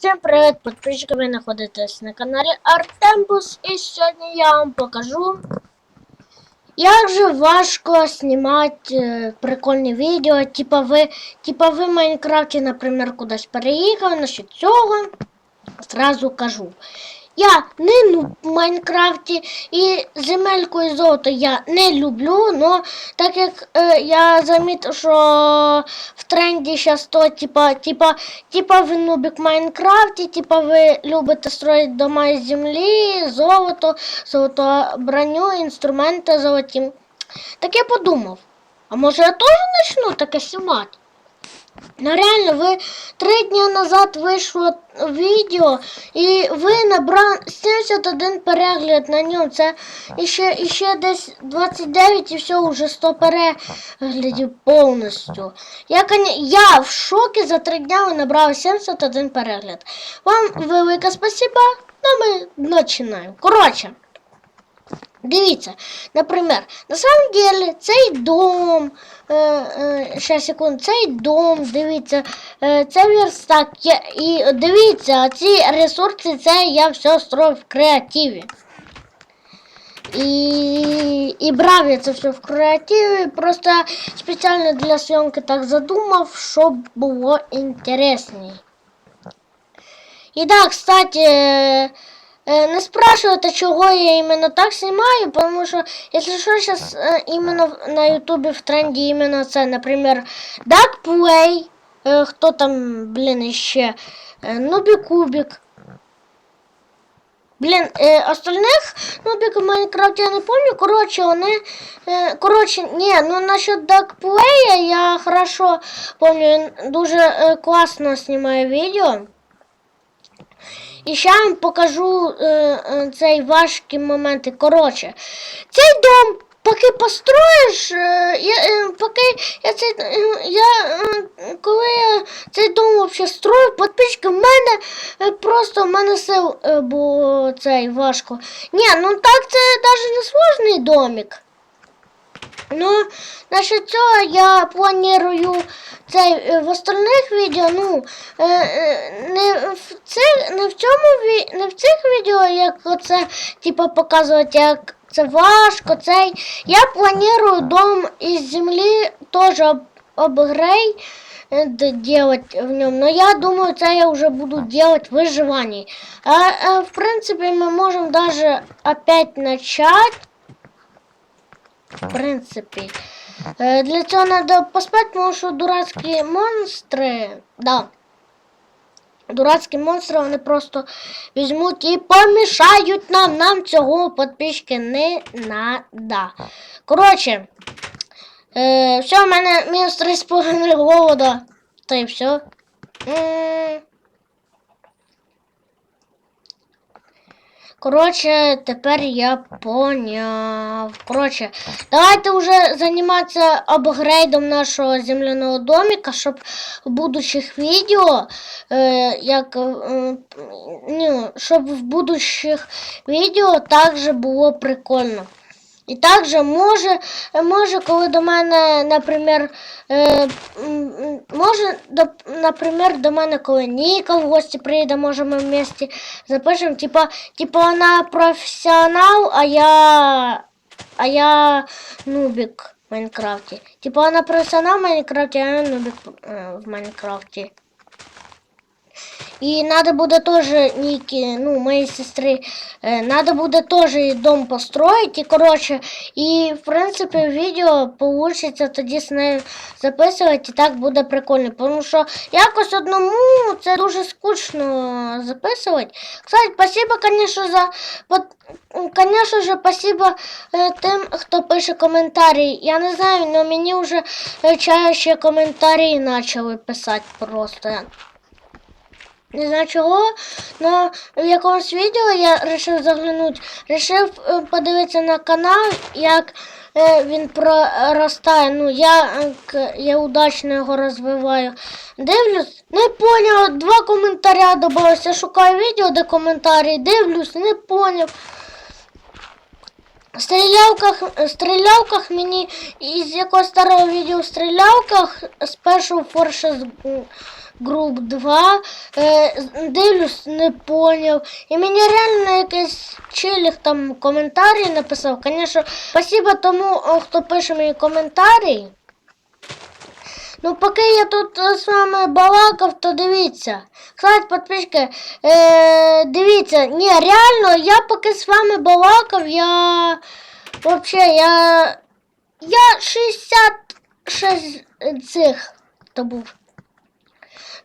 Всім привіт, подписчики, вы находитесь на каналі Артембус і сьогодні я вам покажу, як же важко знімати е, прикольні відео. Типа ви, типа ви в Майнкрафті, наприклад, кудись переїхали, насчет цього зразу кажу. Я не ну в Майнкрафті і земельку і золото я не люблю, но так як е, я замітив, що в тренді зараз то, типа, типа, типа ви нубик в Майнкрафті, типа ви любите строїти дома із землі, золото, золото броню, інструменти золоті. Так я подумав, а може я теж почну таке знімати? Ну реально, ви три дні назад вийшло відео, і ви набрали 71 перегляд на ньому. Це іще, іще десь 29 і все, вже 100 переглядів повністю. Я, я в шокі за три дня ви набрали 71 перегляд. Вам велике спасибо, ну ми починаємо. Коротше. Дивіться, наприклад, на самом деле цей дом, е, е, ще секунд, цей дом, дивіться, е, це верстак. Я, і дивіться, ці ресурси, це я все строїв в креативі. І, і брав я це все в креативі, просто спеціально для зйомки так задумав, щоб було інтересніше. І да, кстати, Не спрашивайте, чего я именно так снимаю, потому что, если что, сейчас именно в- на ютубе в тренде именно це, например, Duckplay, э, кто там, блин, еще, э, Нубикубик. Блин, э, остальных нубиков в Майнкрафте я не помню, короче, вони, э, короче, не, ну насчет Duckplay я хорошо помню, він дуже э, классно снимаю видео. І ще вам покажу е, е, цей важкі моменти. Коротше, цей дом, поки построїш, е, е, поки я цей, е, я, коли я цей дом взагалі строю, підписчики, в мене просто в мене сил було цей важко. Ні, ну так це навіть не сложний домик. Ну, насчет цього я планую цей е, в остальних відео, ну, е, е, не в цих, не в цьому не в цих відео, як оце, типу, показувати, як це важко, цей. Я планую дом із землі теж об, обгрей делать в нем. Но я думаю, це я вже буду делать выживание. А, а, в принципе, мы можем даже опять начать. В принципі. Е, Для цього треба поспати, тому що дурацькі монстри. Да. Дурацькі монстри вони просто візьмуть і помішають нам. Нам цього підписчики не надо. Коротше. Е, все, в мене мінус 3,5 голода. Та й все. Коротше, тепер я поняв. Коротше, давайте вже займатися апгрейдом нашого земляного домика, щоб в будущих відео, е, як, е, ні, щоб в будущих відео також було прикольно. І також може, може, коли до мене, наприклад, е, м, м, може, до, наприклад, до мене, коли Ніка в гості приїде, може ми вместе запишемо, типа, типа вона професіонал, а я, а я нубик в Майнкрафті. Типа вона професіонал в Майнкрафті, а я нубик е, в Майнкрафті. И надо будет тоже Ники, ну, моей сестры, э, надо будет тоже и дом построить, и, короче, и, в принципе, видео получится тоді з нею записувати, і так буде прикольно, тому що якось одному це дуже скучно записувати. Кстати, спасибо, конечно, за, под- конечно же, спасибо э, тим, хто пише коментарі. Я не знаю, но мені вже е, чаще коментарі почали писати просто. Не знаю чого, але в якомусь відео я вирішив заглянути, вирішив е, подивитися на канал, як е, він проростає. Ну, я, е, я удачно його розвиваю. Дивлюсь, не поняв, два коментаря додалося. Шукаю відео, де коментарі, дивлюсь, не поняв. В стрілялках, стрілялках мені із якогось старого відео в стрілялках з першого форша Group 2. Е, дивлюсь, не поняв. І мені реально якийсь чилік там коментарі написав. Звісно, спасибо тому, хто пише мені коментарі. Ну, поки я тут е, з вами балакав, то дивіться. Кстати, подписчики, е, дивіться, ні, реально, я поки з вами балакав, я вообще, я, я 66 цих то був.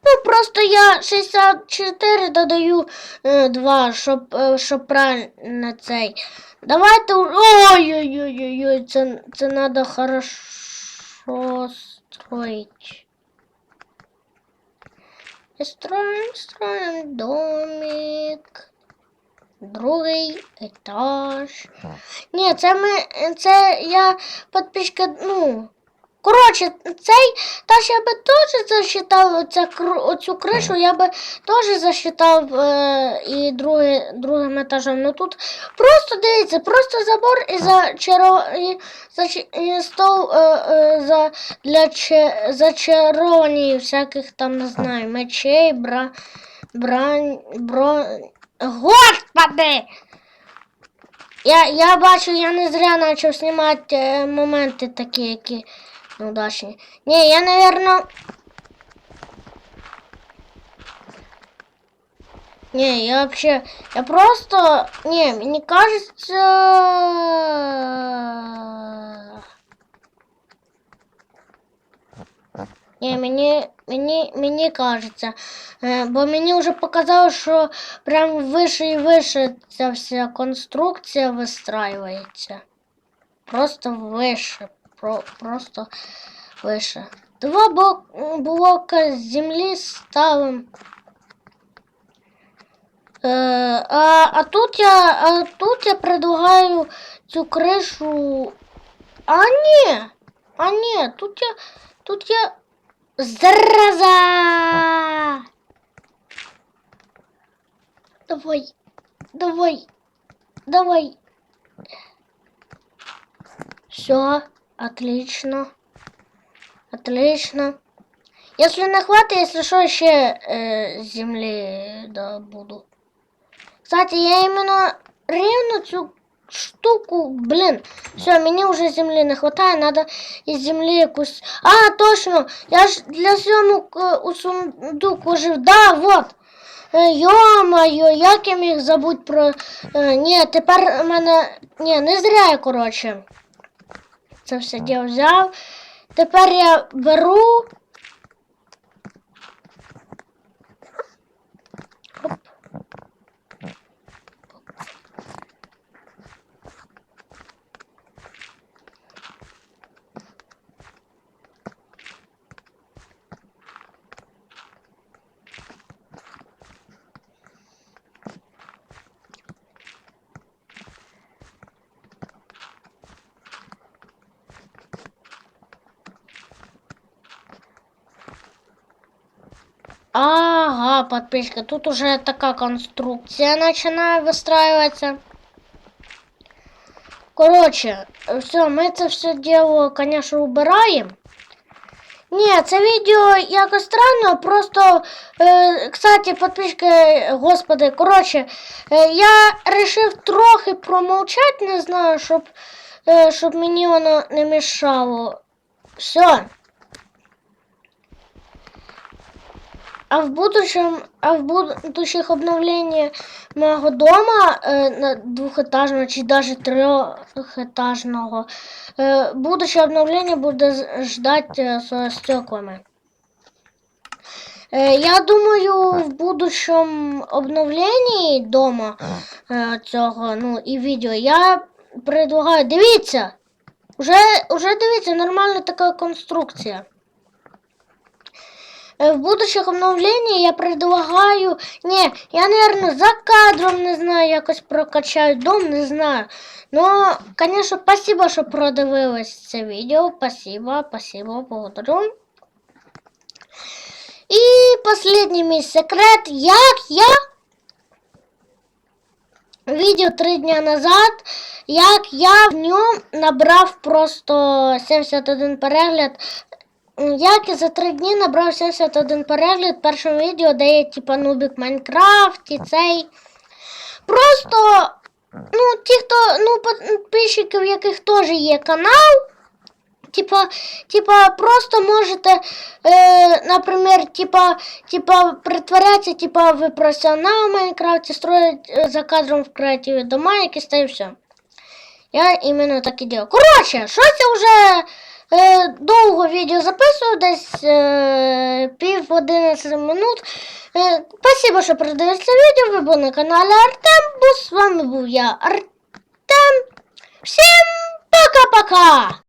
Ну, просто я 64 додаю е, 2, щоб, е, щоб правильно цей. Давайте. Ой-ой-ой-ой, це, це надо хорошо строить. І Строим, строим домик. Другий етаж. Ні, це ми. Це я підписчика, ну. Коротше, цей Тож я би теж засчитав кру- оцю кришу, я би теж засчитав е, і друге, другим етажем. Ну тут просто дивіться, просто забор і зачаро... і, зач... і стол е, е, за... для зачаровані всяких там, не знаю, мечей, бра... брань, бро... Господи! Я, я бачу, я не зря почав знімати е, моменти такі, які неудачні. Ні, я, наверное... Не, я вообще... Я просто... Не, мне кажется... Не, мені, мені, мені кажеться. Е, бо мені вже показало, що прям вище і вище ця вся конструкція вистраюється. Просто вище. Про, просто вище. Два блока землі ставимо. Е, а, а тут я, а тут я предлагаю цю кришу. А ні! А ні, тут я. Тут я. Зараза! Давай. Давай. Давай. Все, отлично. Отлично. Если не хватит, если что, еще э, земли добуду. Кстати, я именно рівно цю штуку, блин, все, мені вже землі не хватає, надо із землі якусь. А, точно! Я ж для зйомок е, у сундук ложив. Да, вот. Йо-моє, як я міг забути про. Е, ні, тепер в мене. Ні, не зря я, коротше. Це все діло взяв. Тепер я беру. Ага, подписчика, тут уже такая конструкция начинает выстраиваться. Короче, все, ми це все дело, конечно, убираем. Ні, це відео якось странно, просто, е, кстати, подписчики, господи, коротше, е, я решив трохи промовчати, не знаю, щоб, е, щоб мені воно не мішало. Все. А в будущем, а в будущих обновлениях моего дома э, на двухэтажного чи даже трехэтажного э, будущее обновление буде з- ждать э, со стеклами. Э, я думаю, в будущем обновлении дома э, цього, ну і відео я предлагаю. Дивіться! Уже, уже дивіться, нормальна така конструкція. Э, В будущих обновлениях я предлагаю. Не, я, наверное, за кадром не знаю, якось прокачаю дом, не знаю. Но, конечно, спасибо, що продивились це відео. Спасибо, спасибо, благодарю. І последний мій секрет, як я відео три дня назад, як я в ньому набрав просто 71 перегляд як я за три дні набрав 71 перегляд в першому відео, де я типа Нубік Майнкрафт і цей. Просто, ну, ті, хто, ну, підписчиків, в яких теж є канал, типа, типа, просто можете, е, наприклад, типа, типа, притворяться, типа, ви професіонал в Майнкрафті, строїть е, за кадром в креативі дома, якісь та і все. Я іменно так і делаю. Коротше, щось я вже е, довго відео записую, десь е, пів 11 минут. Е, спасибо, що передивилися відео. Ви були на каналі Артем Бус. З вами був я, Артем. Всім пока-пока!